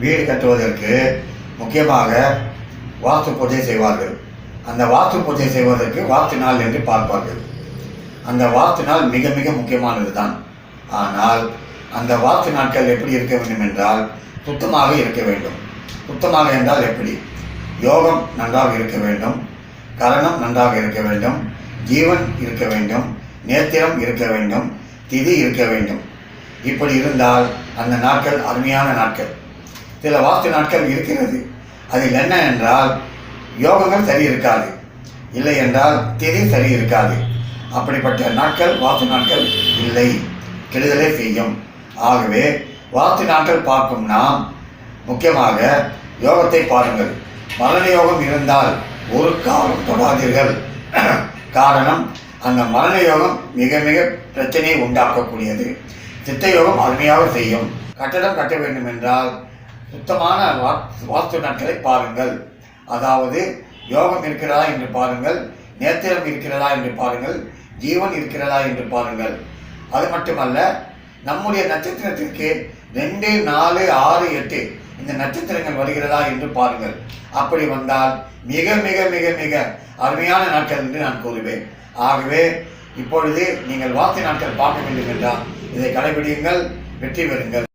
வீடு கட்டுவதற்கு முக்கியமாக வாஸ்து பூஜை செய்வார்கள். அந்த வாஸ்து பூஜை செய்வதற்கு வாஸ்து நாள் என்று பார்ப்பார்கள். அந்த வாஸ்து நாள் மிக மிக முக்கியமானது தான் ஆனால் அந்த வாஸ்து நாட்கள் எப்படி இருக்க வேண்டும் என்றால் சுத்தமாக இருக்க வேண்டும். சுத்தமாக என்றால் எப்படி? யோகம் நன்றாக இருக்க வேண்டும். கரணம் நன்றாக இருக்க வேண்டும். ஜீவன் இருக்க வேண்டும். நேத்திரம் இருக்க வேண்டும். திதி இருக்க வேண்டும். இப்படி இருந்தால் அந்த நாட்கள் அருமையான நாட்கள். சில வாஸ்து நாட்கள் இருக்கிறது. அதில் என்ன என்றால் யோகங்கள் சரி இருக்காது இல்லை என்றால் திதி சரி இருக்காது அப்படிப்பட்ட நாட்கள் வாஸ்து நாட்கள் இல்லை. கெடுதலை செய்யும். ஆகவே வாஸ்து நாட்கள் பார்க்கும் நாம் முக்கியமாக யோகத்தை பாருங்கள். மரண யோகம் இருந்தால் ஒரு காலம் தொடாதீர்கள். காரணம் அந்த மரண யோகம் மிக மிக பிரச்சனையை உண்டாக்கக்கூடியது. சித்த யோகம் அருமையாக செய்யும். கட்டடம் கட்ட வேண்டும் என்றால் சுத்தமான வாஸ்து நாட்களை பாருங்கள். அதாவது யோகம் இருக்கிறதா என்று பாருங்கள் நேத்திரம் இருக்கிறதா என்று பாருங்கள் ஜீவன் இருக்கிறதா என்று பாருங்கள். அது மட்டுமல்ல நம்முடைய நட்சத்திரத்திற்கு ரெண்டு நாலு ஆறு எட்டு இந்த நட்சத்திரங்கள் வருகிறதா என்று பாருங்கள். அப்படி வந்தால் மிக மிக மிக மிக அருமையான நாட்கள் என்று நான் கூறுவேன். ஆகவே இப்பொழுது நீங்கள் வாஸ்து நாட்கள் பார்க்க வேண்டும் என்றால் இதை கடைபிடியுங்கள் வெற்றி பெறுங்கள்.